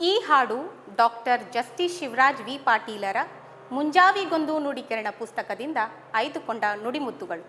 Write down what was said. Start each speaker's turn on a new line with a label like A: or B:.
A: ಈ ಹಾಡು doctor justice Shivraj V ಪಾಟೀಲರ ಮುಂಜಾವಿಗೊಂದು ನುಡಿಕಿರಣ ಪುಸ್ತಕದಿಂದ ಆಯ್ದುಕೊಂಡ ನುಡಿಮುತ್ತುಗಳು